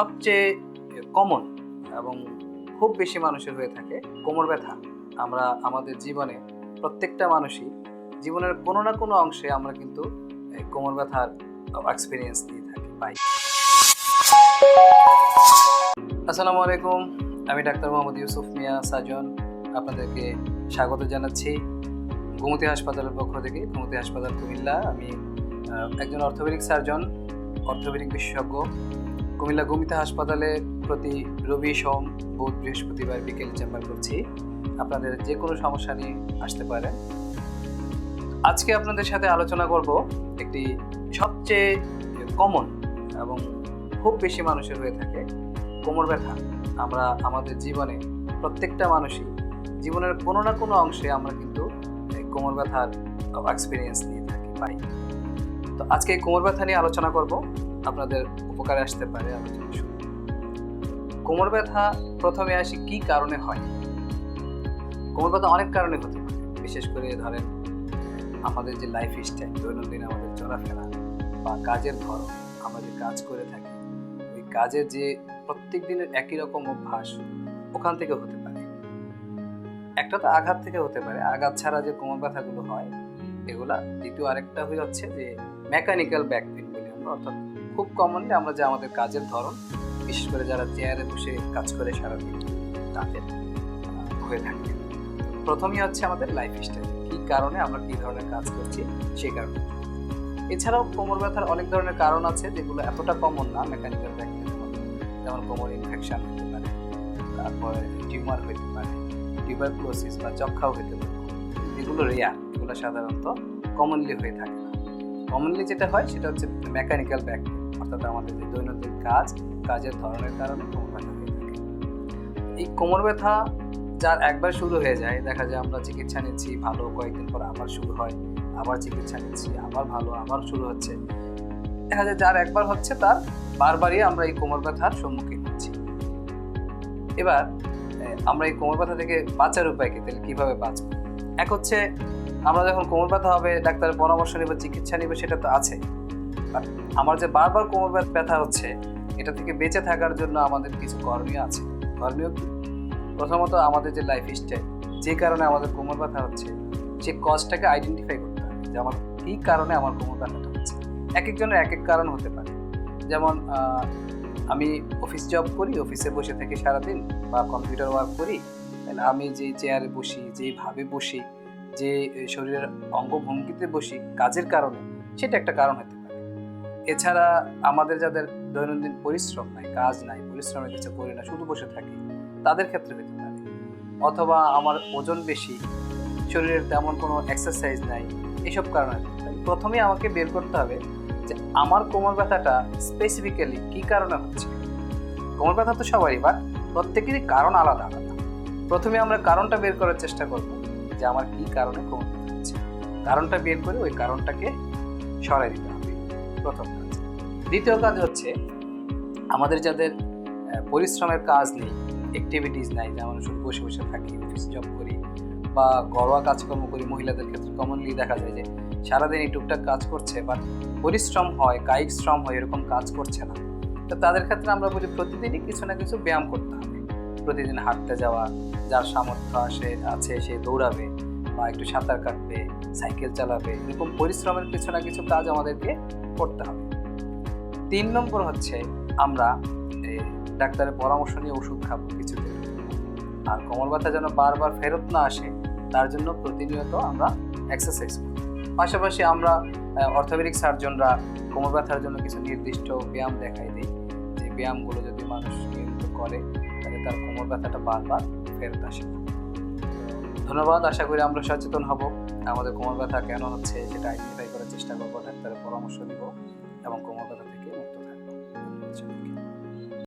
সবচেয়ে কমন এবং খুব বেশি মানুষের হয়ে থাকে কোমর ব্যথা। আমরা আমাদের জীবনে প্রত্যেকটা মানুষই জীবনের কোনো না কোনো অংশে আমরা কিন্তু কোমর ব্যথার এক্সপিরিয়েন্স নিয়ে থাকি, পাই। আসসালামু আলাইকুম, আমি ডাক্তার মোহাম্মদ ইউসুফ মিয়া সাজন। আপনাদেরকে স্বাগত জানাচ্ছি গোমতী হাসপাতালের পক্ষ থেকে। গোমতী হাসপাতাল কুমিল্লা। আমি একজন অর্থোপেডিক সার্জন, অর্থোপেডিক বিশেষজ্ঞ। কুমিল্লা গোমিতা হাসপাতালে প্রতি রবি, সোম, বুধ, বৃহস্পতিবার বিকেল চেম্বার করছি। আপনাদের যে কোনো সমস্যা নিয়ে আসতে পারেন। আজকে আপনাদের সাথে আলোচনা করব একটি সবচেয়ে কমন এবং খুব বেশি মানুষের হয়ে থাকে কোমর ব্যথা। আমরা আমাদের জীবনে প্রত্যেকটা মানুষই জীবনের কোনো না কোনো অংশে আমরা কিন্তু এই কোমর ব্যথার এক্সপিরিয়েন্স নিয়ে থাকি, পাই। তো আজকে এই কোমর ব্যথা নিয়ে আলোচনা করব। আপনাদের উপকারে আসতে পারে আলোচনা শুরু কোমর ব্যথা প্রথমে আসি কি কারণে হয়? কোমর ব্যথা অনেক কারণে হতে পারে, বিশেষ করে ধরেন আমাদের যে লাইফ স্টাইল দৈনন্দিন আমাদের চলাফেরা বা কাজের ধরন, আমরা যে কাজ করে থাকি, ওই কাজের যে প্রত্যেক দিনের একই রকম অভ্যাস, ওখান থেকে হতে পারে। একটা তো আঘাত থেকে হতে পারে, আঘাত ছাড়া যে কোমর ব্যথাগুলো হয়, এগুলা দ্বিতীয় আরেকটা হয়ে যাচ্ছে যে মেকানিক্যাল ব্যাক পেন বলি আমরা, অর্থাৎ খুব কমনলি আমরা যে আমাদের কাজের ধরন, বিশেষ করে যারা চেয়ারে বসে কাজ করে সারাদিন, তাদের হয়ে থাকে। প্রথমেই হচ্ছে আমাদের লাইফ স্টাইল কি কারণে আমরা কি ধরনের কাজ করছি সেই কারণে। এছাড়াও কোমর ব্যথার অনেক ধরনের কারণ আছে যেগুলো এতটা কমন না মেকানিক্যাল ব্যাক পেনের যেমন কোমর ইনফেকশন হতে পারে, তারপরে টিউমার হতে পারে টিউবারকুলোসিস বা যক্ষাও হতে পারে। এগুলো রেয়ার এগুলো সাধারণত কমনলি হয়ে থাকে না। কমনলি যেটা হয় সেটা হচ্ছে মেকানিক্যাল ব্যাক অর্থাৎ আমাদের যে দৈনন্দিন কাজ, কাজের ধরনের কারণে কোমর ব্যথা হয়ে থাকে। এই কোমর ব্যথা যার একবার শুরু হয়ে যায়, দেখা যায় আমরা চিকিৎসা নিচ্ছি, ভালো কয়েকদিন পর আবার শুরু হয়, আবার চিকিৎসা নিচ্ছি, আবার ভালো, আবার শুরু হচ্ছে। দেখা যায় যার একবার হচ্ছে তার বারবারই আমরা এই কোমর ব্যথার সম্মুখীন হচ্ছি। এবার আমরা এই কোমর ব্যথা থেকে বাঁচার উপায় কি, তাহলে কীভাবে বাঁচবো? এক হচ্ছে, আমরা যখন কোমর ব্যথা হবে, ডাক্তারের পরামর্শ নেব, চিকিৎসা নিবে, সেটা তো আছে But আমার যে বারবার কোমর ব্যথা- হচ্ছে, এটা থেকে বেঁচে থাকার জন্য আমাদের কিছু করণীয় আছে। করণীয় কি? প্রথমত আমাদের যে লাইফ স্টাইল যে কারণে আমাদের কোমর ব্যথা হচ্ছে সেই কজটাকে আইডেন্টিফাই করতে হবে যে আমার কী কারণে আমার কোমর ব্যথাটা হচ্ছে। এক একজনের এক এক কারণ হতে পারে। যেমন আমি অফিস জব করি অফিসে বসে থেকে সারাদিন বা কম্পিউটার ওয়ার্ক করি আমি যে চেয়ারে বসি যেভাবে বসি, যে শরীরের অঙ্গভঙ্গিতে বসি, কাজের কারণে, সেটা একটা কারণ হতে এছাড়া আমাদের যাদের দৈনন্দিন পরিশ্রম নাই, কাজ নাই, পরিশ্রমের কিছু করি না, শুধু বসে থাকি, তাদের ক্ষেত্রে হতে পারে অথবা আমার ওজন বেশি, শরীরের তেমন কোনো এক্সারসাইজ নাই, এসব কারণে প্রথমে আমাকে বের করতে হবে যে আমার কোমর ব্যথাটা স্পেসিফিক্যালি কী কারণে হচ্ছে? কোমর ব্যথা তো সবারই বা প্রত্যেকেরই কারণ আলাদা আলাদা। প্রথমে আমরা কারণটা বের করার চেষ্টা করব যে আমার কী কারণে কোমর ব্যথা হচ্ছে। কারণটা বের করে ওই কারণটাকে সরাই দিতে হবে। প্রথম কাজ। দ্বিতীয় কাজ হচ্ছে, আমাদের যাদের পরিশ্রমের কাজ নেই অ্যাক্টিভিটিস নাই, যেমন শুধু বসে বসে থাকি অফিস জব করি বা ঘরোয়া কাজকর্ম করি মহিলাদের ক্ষেত্রে কমনলি দেখা যায় যে সারাদিন এই টুকটাক কাজ করছে বাট পরিশ্রম হয়, কায়িক শ্রম হয়, এরকম কাজ করছে না। তো তাদের ক্ষেত্রে আমরা বলি প্রতিদিনই কিছু না কিছু ব্যায়াম করতে হবে। প্রতিদিন হাঁটতে যাওয়া, যার সামর্থ্য আসে, আছে, সে দৌড়াবে। বা একটু সাঁতার কাটবে, সাইকেল চালাবে, এরকম পরিশ্রমের কিছু না কিছু কাজ আমাদেরকে করতে হবে। তিন নম্বর হচ্ছে আমরা ডাক্তারের পরামর্শ নিয়ে ওষুধ খাব কিছুদিন। আর কোমর ব্যথা যেন বারবার ফেরত না আসে, তার জন্য প্রতিনিয়ত আমরা এক্সারসাইজ করি। পাশাপাশি আমরা অর্থোপেডিক সার্জনরা কোমর ব্যথার জন্য কিছু নির্দিষ্ট ব্যায়াম দেখাই দিই। যে ব্যায়ামগুলো যদি মানুষ নিয়মিত করে, তাহলে তার কোমর ব্যথাটা বারবার ফেরত আসে। ধন্যবাদ, আশা করি আমরা সচেতন হব। আমাদের কোমর ব্যথা কেন হচ্ছে সেটা আইডেন্টিফাই করার চেষ্টা করব, ডাক্তারের পরামর্শ নিব এবং কোমর ব্যথা